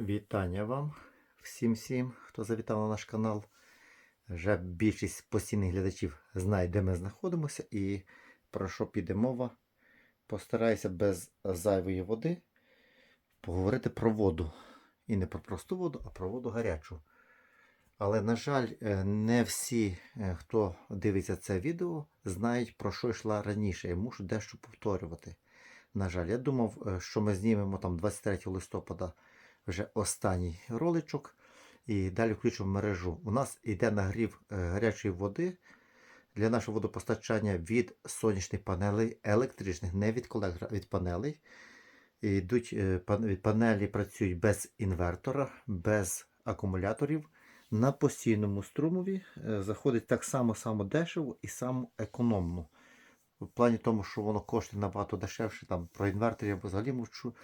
Вітання вам всім всім, хто завітав на наш канал. Вже більшість постійних глядачів знає, де ми знаходимося і про що піде мова. Постараюся без зайвої води поговорити про воду. І не про просту воду, а про воду гарячу. Але, на жаль, е, не всі, е, хто дивиться це відео, знають, про що йшла раніше. Я мушу дещо повторювати. На жаль, я думав, е, що ми знімемо там 23 листопада вже останній роличок і далі включимо мережу. У нас йде нагрів е, гарячої води для нашого водопостачання від сонячних панелей електричних, не від колектора, від панелей. Йдуть, е, панелі працюють без інвертора, без акумуляторів. На постійному струмові е, заходить так само само дешево і само економно. В плані тому, що воно коштує набагато дешевше. Там про інвертор я взагалі мовчу.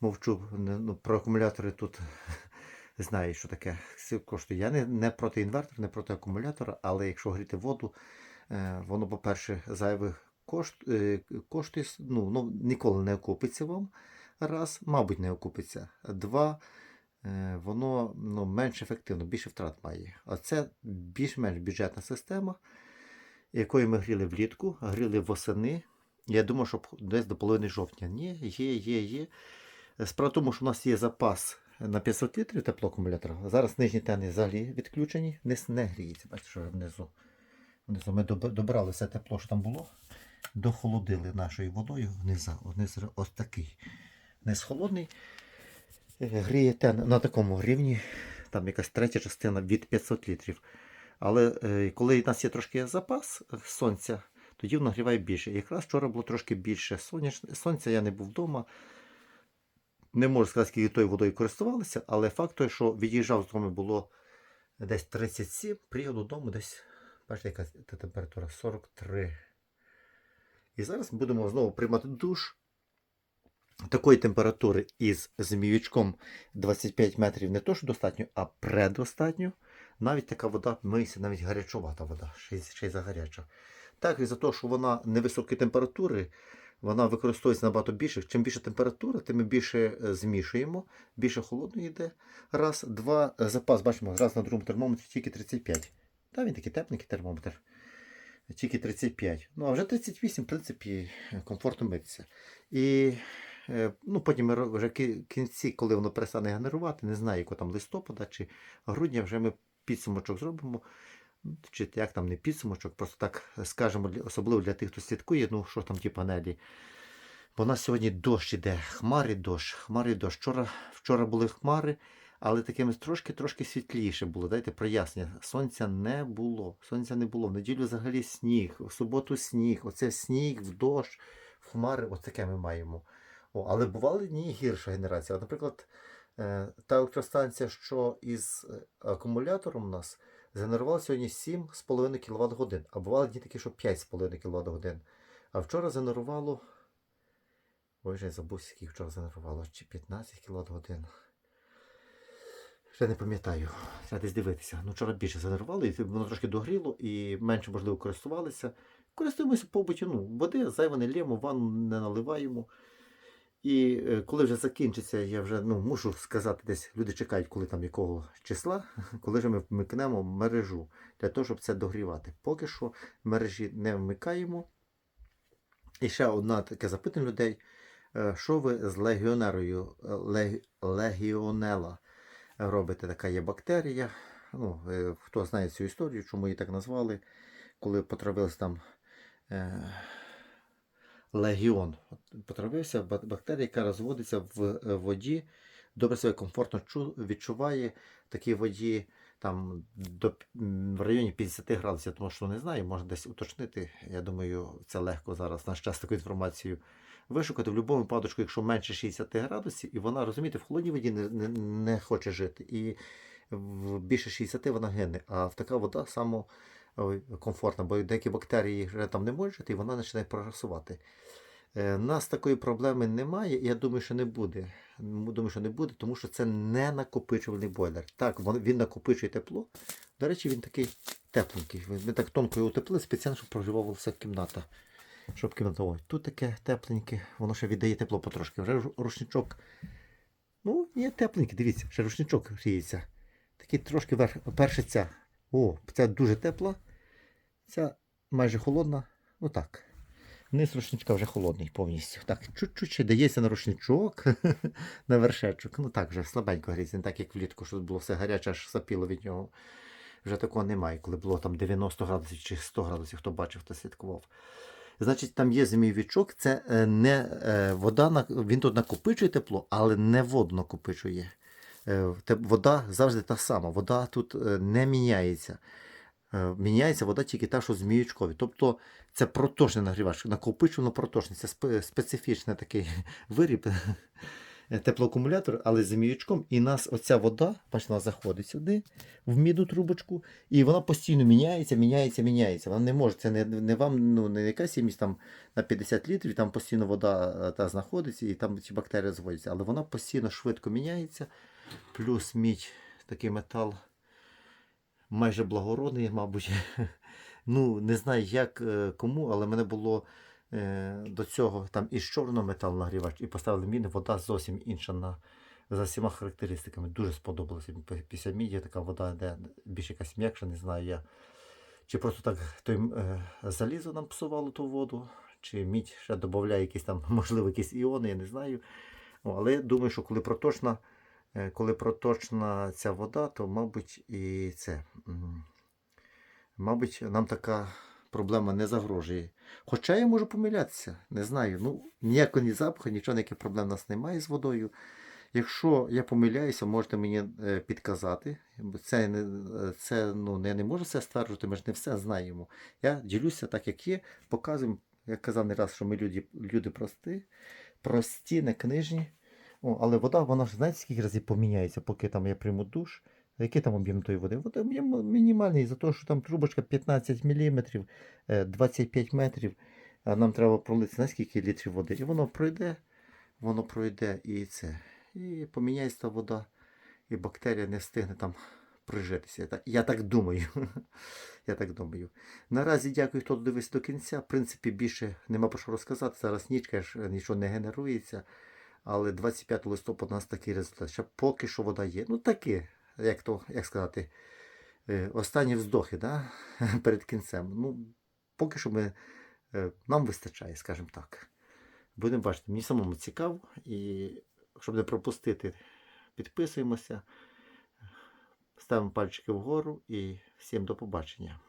Мовчу. Ну, про акумулятори тут знаю, що таке коштує. Я не, не проти інвертора, не проти акумулятора, але якщо гріти воду, е, воно, по-перше, зайвих кошт, е, коштує, ну, ну, ніколи не окупиться вам. Раз, мабуть, не окупиться. Два, е, воно ну, менш ефективно, більше втрат має. А це більш-менш бюджетна система, якою ми гріли влітку, гріли восени. Я думаю, що десь до половини жовтня. Ні, є, є, є. Справа в тому, що у нас є запас на 500 літрів теплоакумулятора. Зараз нижні тени взагалі відключені, низ не гріється. Бачите, що внизу. Внизу ми доб- добрали все тепло, що там було, дохолодили нашою водою. Вниз, вниз ось такий. Низ холодний. Е, Гріє тен на такому рівні, там якась третя частина від 500 літрів. Але е, коли у нас є трошки запас е, сонця, тоді воно нагріває більше. І якраз вчора було трошки більше. Сонця я не був вдома. Не можу сказати, скільки тою водою користувалися, але факт той, що від'їжджав з дому було десь 37, приїхав додому десь, бачите, яка температура 43. І зараз ми будемо знову приймати душ. Такої температури із зміючком 25 метрів не то, що достатньо, а предостатньо. Навіть така вода миється, навіть гарячувата вода, ще й, ще й загаряча. Так, і за те, що вона невисокої температури, вона використовується набагато більше. Чим більше температура, тим ми більше е, змішуємо, більше холодної йде. Раз, два, е, запас, бачимо, раз на другому термометрі тільки 35. Та він такий тепленький термометр. Тільки 35. Ну, а вже 38, в принципі, комфортно митися. І е, ну, потім ми вже кінці, коли воно перестане генерувати, не знаю, якого там листопада чи грудня, вже ми підсумочок зробимо. Чи як там не підсумочок, просто так скажемо, особливо для тих, хто слідкує, ну що там ті панелі. Бо у нас сьогодні дощ іде, хмари дощ, хмари дощ. Вчора, вчора були хмари, але такими трошки-трошки світліше було. Дайте прояснення. Сонця не було. Сонця не було. В неділю взагалі сніг, в суботу сніг. Оце сніг, в дощ, в хмари. Ось таке ми маємо. О, але бували дні гірша генерація. Наприклад, е, та електростанція, що із е, акумулятором у нас згенерувала сьогодні 7,5 кВт годин. А бували дні такі, що 5,5 кВт годин. А вчора згенерувало. Ой, я забув, скільки вчора згенерувало. Чи 15 кВт годин. Ще не пам'ятаю. Треба десь дивитися. Ну, вчора більше згенерувало, і воно трошки догріло, і менше, можливо, користувалися. Користуємося побуті. Ну, води зайве не лємо, ванну не наливаємо. І е, коли вже закінчиться, я вже ну, мушу сказати, десь люди чекають, коли там якого числа, коли ж ми вмикнемо мережу для того, щоб це догрівати. Поки що мережі не вмикаємо. І ще одна таке запитання людей. Е, Що ви з легіонерою е, лег- легіонела робите? Така є бактерія. Ну, хто знає цю історію, чому її так назвали, коли потравилися там легіон. От Потравився бактерія, яка розводиться в е, воді, добре себе комфортно відчуває такій воді там до, в районі 50 градусів, тому що не знаю, можна десь уточнити. Я думаю, це легко зараз наш час таку інформацію вишукати. В будь-якому випадку, якщо менше 60 градусів, і вона, розумієте, в холодній воді не, не, не хоче жити. І в більше 60 вона гине. А в така вода само ой, комфортна, бо деякі бактерії вже там не можуть жити, і вона починає прогресувати. Е, Нас такої проблеми немає, і я думаю, що не буде. Думаю, що не буде, тому що це не накопичувальний бойлер. Так, він накопичує тепло. До речі, він такий тепленький. Ми так тонко його утеплили, спеціально, щоб прогрівалася кімната. Щоб кімната. Ой, тут таке тепленьке, воно ще віддає тепло потрошки. Вже рушничок Ну, є тепленький, дивіться, ще рушничок гріється. Такий трошки верх. О, ця дуже тепла. Ця майже холодна. Ну так. Низ рушничка вже холодний повністю. Так, чуть-чуть ще дається на рушничок, на вершечок. Ну так, вже слабенько гріється, так як влітку, що було все гаряче, аж сапіло від нього. Вже такого немає, коли було там 90 градусів чи 100 градусів, хто бачив, хто слідкував. Значить, там є змійовичок, це е, не е, вода, він тут накопичує тепло, але не воду накопичує. Е, Вода завжди та сама, вода тут не міняється. Е, Міняється вода тільки та, що зміючкові. Тобто це проточний нагрівач, накопичувано проточний. Це специфічний такий виріб, теплоакумулятор, але з зміючком. І нас оця вода, бачите, вона заходить сюди, в мідну трубочку, і вона постійно міняється, міняється, міняється. Вона не може, це не, не вам ну, не якась ємність там на 50 літрів, там постійно вода е, та знаходиться і там ці бактерії зводяться. Але вона постійно швидко міняється. Плюс мідь, такий метал майже благородний, мабуть. Ну, не знаю, як е, кому, але мене було е, до цього там із чорного металу нагрівач, і поставили мідний, вода зовсім інша на, за всіма характеристиками. Дуже сподобалося. Пі- Після міді така вода, де більш якась м'якша, не знаю я. Чи просто так той, е, залізо нам псувало ту воду, чи мідь ще додає якісь там, можливо, якісь іони, я не знаю. Але я думаю, що коли проточна, коли проточна ця вода, то, мабуть, і це. Мабуть, нам така проблема не загрожує. Хоча я можу помилятися, не знаю. Ну, ніякого ні запаху, нічого, ніяких проблем у нас немає з водою. Якщо я помиляюся, можете мені е, підказати. Це, е, це ну, я не можу все стверджувати, ми ж не все знаємо. Я ділюся так, як є, показуємо, як казав не раз, що ми люди, люди прості, прості, не книжні. О, але вода, вона ж знаєте, скільки разів поміняється, поки там я прийму душ. Який там об'єм тої води? Вода об'єм мінімальний, за те, що там трубочка 15 мм, 25 метрів, а нам треба пролити знаєте, скільки літрів води. І воно пройде, воно пройде і це. І поміняється та вода, і бактерія не встигне там прижитися. Я так думаю. я так думаю. Наразі дякую, хто дивився до кінця. В принципі, більше нема про що розказати. Зараз нічка ж нічого не генерується. Але 25 листопада у нас такий результат. Ще поки що вода є. Ну таке, як то, як сказати, е, останні вздохи да? перед кінцем. Ну, поки що ми, е, нам вистачає, скажімо так. Будемо бачити, мені самому цікаво. І щоб не пропустити, підписуємося, ставимо пальчики вгору і всім до побачення.